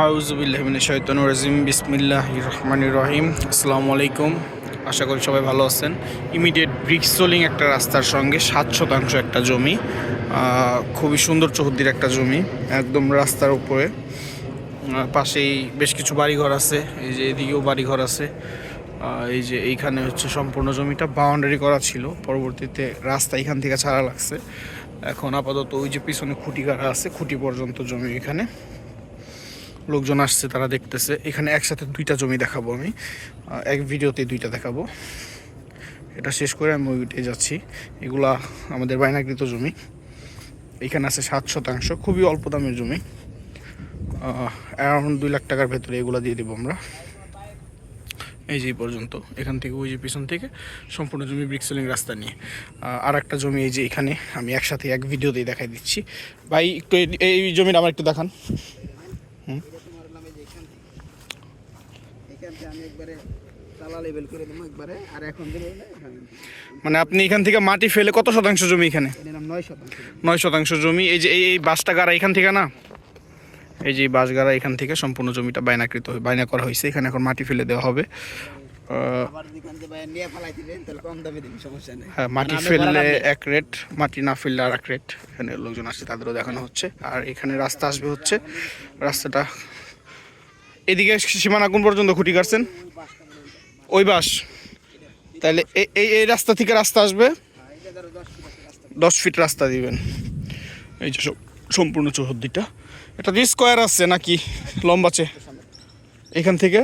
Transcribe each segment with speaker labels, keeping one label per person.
Speaker 1: রাজিম। বিসমিল্লাহ রহমান রহিম। আসসালামু আলাইকুম। আশা করি সবাই ভালো আছেন। ইমিডিয়েট ব্রিক সোলিং একটা রাস্তার সঙ্গে সাত শতাংশ একটা জমি। খুবই সুন্দর চৌহদ্দির একটা জমি। একদম রাস্তার উপরে। পাশেই বেশ কিছু বাড়িঘর আছে। এই যে এদিকেও বাড়িঘর আছে। এই যে এইখানে হচ্ছে সম্পূর্ণ জমিটা বাউন্ডারি করা ছিল। পরবর্তীতে রাস্তা এখান থেকে ছাড়া লাগছে। এখন আপাতত ওই যে পিছনে খুঁটি গাড়া আছে, খুঁটি পর্যন্ত জমি এখানে। লোকজন আসছে, তারা দেখতেছে। এখানে একসাথে দুইটা জমি দেখাবো আমি। এক ভিডিওতে দুইটা দেখাবো। এটা শেষ করে আমি ওইটাই যাচ্ছি। এগুলা আমাদের বায়নাকৃত জমি। এখানে আছে সাত শতাংশ। খুবই অল্প দামের জমি। অ্যারাউন্ড দুই লাখ টাকার ভেতরে এগুলা দিয়ে দেবো আমরা। এই যে পর্যন্ত। এখান থেকে, ওই যে পিছন থেকে সম্পূর্ণ জমি ব্রিক্সেলিং রাস্তা নিয়ে। আর একটা জমি এই যে এখানে। আমি একসাথে এক ভিডিওতেই দেখাই দিচ্ছি। ভাই, একটু এই- জমিটা আমার একটু দেখান।
Speaker 2: থেকে এখান আমি একবারে তালা লেভেল করে দেবো একবারে আর এখন দেবো।
Speaker 1: মানে আপনি এখান থেকে মাটি ফেলে কত শতাংশ জমি এখানে?
Speaker 2: নয় শতাংশ
Speaker 1: নয় শতাংশ জমি। এই যে এই বাসটা গাড়া এখান থেকে না? এই যে এই বাস গাড়া এখান থেকে সম্পূর্ণ জমিটা বায়নাকৃত হয়ে- বায়না করা হয়েছে। এখানে এখন মাটি ফেলে দেওয়া হবে। হ্যাঁ মাটি ফেললে এক রেট মাটি না ফেললে আর এক রেট এখানে লোকজন আসছে তাদেরও দেখানো হচ্ছে। আর এখানে রাস্তা আসবে হচ্ছে রাস্তাটা এদিকে সীমানা কোন পর্যন্ত খুঁটি কাটছেন? ওই বাস। তাহলে এই- এই রাস্তা থেকে রাস্তা আসবে।
Speaker 2: দশ ফুট রাস্তা
Speaker 1: দিবেন। এই যে সম্পূর্ণ চৌহদ্দিটা এটা যে স্কোয়ার আছে নাকি? লম্বাচে এখান থেকে?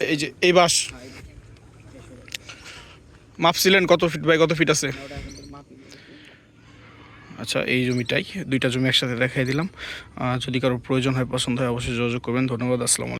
Speaker 2: এই
Speaker 1: যে, এই বাস। মাপছিলেন কত ফিট বাই কত ফিট আছে
Speaker 2: ওটা এখন তোর মাপি
Speaker 1: আচ্ছা এই জমিটাই। দুইটা জমি একসাথে দেখাই দিলাম। যদি কারোর প্রয়োজন হয়, পছন্দ হয়, অবশ্যই যোগাযোগ করবেন। ধন্যবাদ, আসসালামু